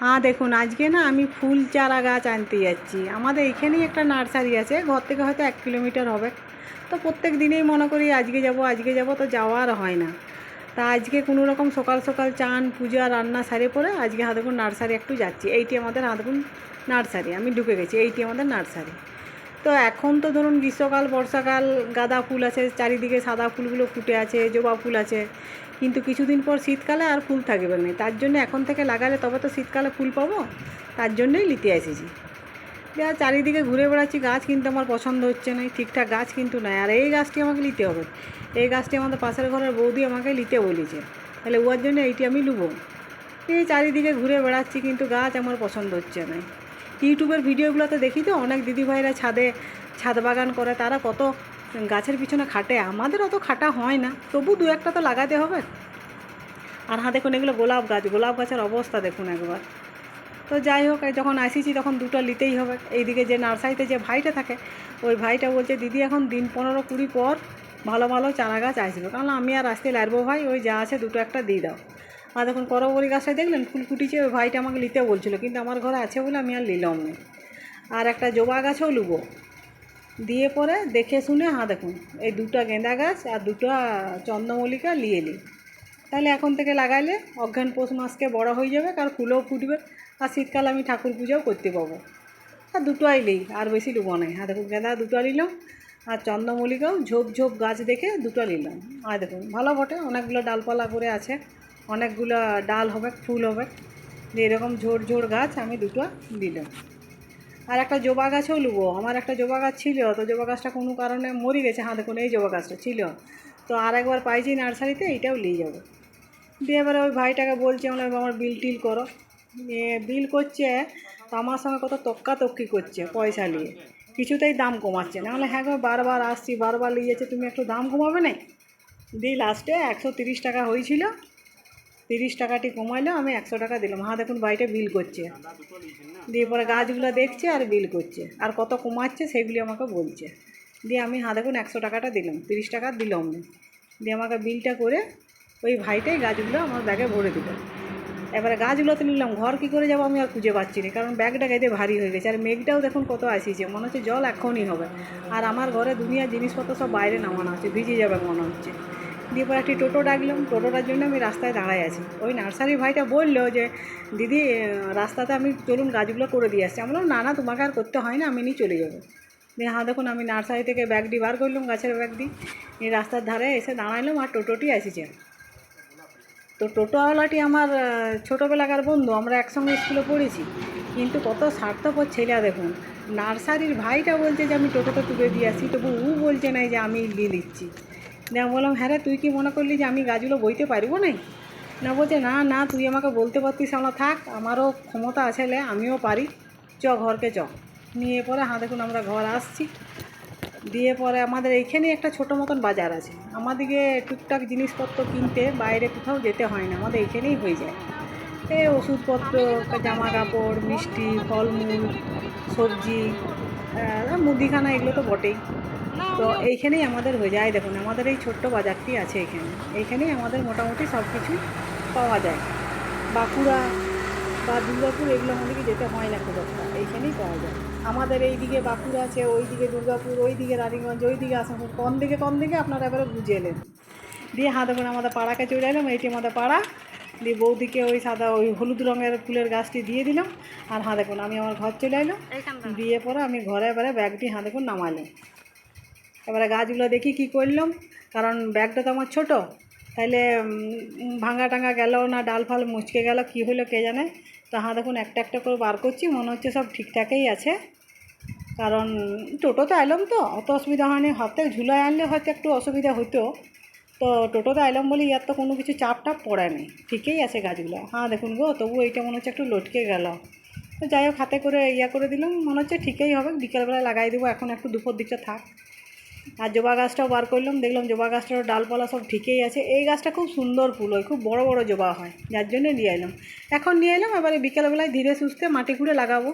হ্যাঁ দেখুন, আজকে না আমি ফুল চারা গাছ আনতে যাচ্ছি। আমাদের এখানেই একটা নার্সারি আছে, ঘর থেকে হয়তো এক কিলোমিটার হবে। তো প্রত্যেক দিনেই মনে করি আজকে যাব আজকে যাব, তো যাওয়ার হয় না। তা আজকে কোনো রকম সকাল সকাল চান, পূজা, রান্না সারে পরে আজকে হাতগুন নার্সারি একটু যাচ্ছি। এইটি আমাদের হাতগুন নার্সারি, আমি ঢুকে গেছি, এইটি আমাদের নার্সারি। তো এখন তো ধরুন গ্রীষ্মকাল, বর্ষাকাল, গাঁদা ফুল আছে, চারিদিকে সাদা ফুলগুলো ফুটে আছে, জবা ফুল আছে। কিন্তু কিছুদিন পর শীতকালে আর ফুল থাকবে না। তার জন্য এখন থেকে লাগালে তবে তো শীতকালে ফুল পাবো। তার জন্যই নিতে এসেছি। যা চারিদিকে ঘুরে বেড়াচ্ছি, গাছ কিন্তু আমার পছন্দ হচ্ছে না। ঠিকঠাক গাছ কিন্তু নাই। আর এই গাছটি আমাকে নিতে হবে। এই গাছটি আমাদের পাশের ঘরের বৌদি আমাকে নিতে বলেছে। তাহলে ওর জন্য এইটি আমি লুবো। এই চারিদিকে ঘুরে বেড়াচ্ছি কিন্তু গাছ আমার পছন্দ হচ্ছে না। ইউটিউবের ভিডিওগুলোতে দেখি তো, অনেক দিদিভাইরা ছাদে, ছাদ বাগান করে, তারা কত গাছের পিছনে খাটে। আমাদের অত খাটা হয় না, তবু দু একটা তো লাগাতে হবে। আর হ্যাঁ দেখুন, এগুলো গোলাপ গাছ, গোলাপ গাছের অবস্থা দেখুন একবার। তো যাই হোক যখন আসিছি, তখন দুটো নিতেই হবে। এইদিকে যে নার্সারিতে যে ভাইটা থাকে, ওই ভাইটা বলছে, দিদি, এখন দিন পনেরো কুড়ি পর ভালো ভালো চারা গাছ আসবে। কারণ আমি আর আসতে লাগবো ভাই, ওই যা আছে দুটো একটা দিয়ে দাও। আর দেখুন করবরি গাছটা দেখলেন? ফুল ফুটিছে ভাইটা আমাকে নিতে বলছিল, কিন্তু আমার ঘরে আছে বলে আমি আর নিলাম না। আর একটা জবা গাছও লুবো। দিয়ে পরে দেখে শুনে হ্যাঁ দেখুন, এই দুটো গেঁদা গাছ আর দুটো চন্দ্রমল্লিকা নিয়ে নিই। তাহলে এখন থেকে লাগাইলে অজ্ঞান পৌষ মাসকে বড় হয়ে যাবে আর ফুলও ফুটবে, আর শীতকাল আমি ঠাকুর পূজাও করতে পাবো। আর দুটো আইলেই আর বেশি লুবো নাই। হ্যাঁ দেখুন, গেঁদা দুটো নিলাম, আর চন্দ্রমল্লিকাও ঝোপ ঝোপ গাছ দেখে দুটো নিলাম। আর দেখুন, ভালো বটে, অনেকগুলো ডালপালা করে আছে। অনেকগুলো ডাল হবে, ফুল হবে। দিয়ে এরকম ঝোড় ঝোড় গাছ আমি দুটো দিলাম। আর একটা জবা গাছও লুবো। আমার একটা জবা গাছ ছিল, তো জবা গাছটা কোনো কারণে মরে গেছে হ্যাঁ দেখুন এই জবা গাছটা ছিল। তো আর একবার পাইছি নার্সারিতে, এইটাও নিয়ে যাব। দিয়ে এবারে ওই ভাইটাকে বলছি, আমরা আমার বিল টিল করো। বিল করছে, তো আমার সঙ্গে কত তক্কাতক্কি করছে পয়সা নিয়ে। কিছুতেই দাম কমাচ্ছে না। হলে হ্যাঁ গো, বারবার আসছি, বারবার নিয়ে যাচ্ছে, তুমি একটু দাম কমাবে না দিয়ে লাস্টে একশো তিরিশ টাকা হয়েছিল। তিরিশ টাকাটি কমাইলো, আমি একশো টাকা দিলাম। হ্যাঁ দেখুন বাড়িটা বিল করছে। দিয়ে পরে গাছগুলো দেখছে আর বিল করছে। আর কত কমাচ্ছে সেগুলি আমাকে বলছে। দিয়ে আমি হ্যাঁ দেখুন একশো টাকাটা দিলাম, তিরিশ টাকা দিলাম। না দিয়ে আমাকে বিলটা করে ওই ভাইটাই গাছগুলো আমার ব্যাগে ভরে দিল। এবারে গাছগুলো তো নিলাম, ঘর কী করে যাব আমি আর খুঁজে পাচ্ছি না, কারণ ব্যাগটা গাইতে ভারী হয়ে গেছে। আর মেঘটাও দেখুন কত আসিছে, মনে হচ্ছে জল এখনই হবে। আর আমার ঘরে দুনিয়ার জিনিসপত্র সব বাইরে নামানো আছে ভিজে যাবে মনে হচ্ছে। দিয়ে পরে একটি টোটো ডাকলাম, টোটোটার জন্য আমি রাস্তায় দাঁড়াই আছি। ওই নার্সারি ভাইটা বলল যে, দিদি রাস্তাতে আমি চলুন গাছগুলো করে দিয়ে আসছি। আমি বললাম, না না, তোমাকে আর করতে হয় না, আমি নিয়ে চলে যাব। দিয়ে হ্যাঁ দেখুন, আমি নার্সারি থেকে ব্যাগটি বার করলাম, গাছের ব্যাগটি এই রাস্তার ধারে এসে দাঁড়াইলাম আর টোটোটি আসিছে তো টোটোওয়ালাটি আমার ছোটোবেলাকার বন্ধু, আমরা একসঙ্গে স্কুলে পড়েছি। কিন্তু কত স্বার্থপর ছেলে দেখুন, নার্সারির ভাইটা বলছে যে, আমি টোটোতে তুলে দিয়ে আসি। তবু ও বলছে না যে, আমি নিয়ে নিচ্ছি না বললাম হ্যাঁ রে, তুই কি মনে করলি যে আমি গাছগুলো বইতে পারব না না, বলছে, না না, তুই আমাকে বলতে পারতিস আমরা থাক, আমারও ক্ষমতা আছে আমিও পারি। চ, ঘরকে চ। নিয়ে পরে হ্যাঁ দেখুন আমরা ঘর আসছি। দিয়ে পরে আমাদের এইখানে একটা ছোটো মতন বাজার আছে। আমাদেরকে টুকটাক জিনিসপত্র কিনতে বাইরে কোথাও যেতে হয় না, আমাদের এইখানেই হয়ে যায়। এই ওষুধপত্র জামা কাপড় মিষ্টি, ফলমূল, সবজি মুদিখানা এগুলো তো বটেই। তো এইখানেই আমাদের হয়ে যায়। দেখুন আমাদের এই ছোট্ট বাজারটি আছে এখানে। এইখানেই আমাদের মোটামুটি সব কিছুই পাওয়া যায়। বাঁকুড়া বা দুর্গাপুর এগুলো আমাদেরকে যেতে হয় না খুব একটা। এইখানেই পাওয়া যায়। আমাদের এই দিকে বাঁকুড়া আছে ওই দিকে দুর্গাপুর ওই দিকে রানীগঞ্জ ওই দিকে আসানসোল। কোন দিকে কোন দিকে আপনারা এবারে বুঝে এলেন। দিয়ে হাতে করে আমাদের পাড়াকে চলে এলাম। এইটি আমাদের পাড়া। দিয়ে বৌদিকে ওই সাদা ওই হলুদ রঙের ফুলের গাছটি দিয়ে দিলাম। আর হাঁ দেখুন আমি আমার ঘর চলে এলাম। দিয়ে পরে আমি ঘরে এবারে ব্যাগটি হাঁ দেখুন নামালাম। এবারে গাছগুলো দেখি কি করলাম। কারণ ব্যাগটা তো আমার ছোটো উম, ভাঙা টাঙা গেল না ডাল ফাল মুচকে গেল কি হলো কে জানে। তো হ্যাঁ দেখুন একটা একটা করে বার করছি মনে হচ্ছে সব ঠিকঠাকই আছে। কারণ টোটোতে এলাম তো অত অসুবিধা হয়নি। হাতে ঝুলায় আনলে হয়তো একটু অসুবিধা হতো। তো টোটোতে এলাম বলে ইয়ার তো কোনো কিছু চাপ টাপ পড়ে নেই ঠিকই আছে গাছগুলো। হ্যাঁ দেখুন গো তবু এইটা মনে হচ্ছে একটু লটকে গেল। তো যাই হোক হাতে করে ইয়া করে দিলাম মনে হচ্ছে ঠিকই হবে। বিকেলবেলা লাগাই দেবো এখন একটু দুপুর দিকটা থাক। আর জবা গাছটাও বার করলাম, দেখলাম জবা গাছটারও ডালপালা সব ঠিকই আছে। এই গাছটা খুব সুন্দর ফুল হয়, খুব বড় বড় জবা হয়, যার জন্য নিয়ে এলাম। এখন নিয়ে এলাম, এবারে বিকেলবেলায় ধীরে সুস্থে মাটি খুঁড়ে লাগাবো।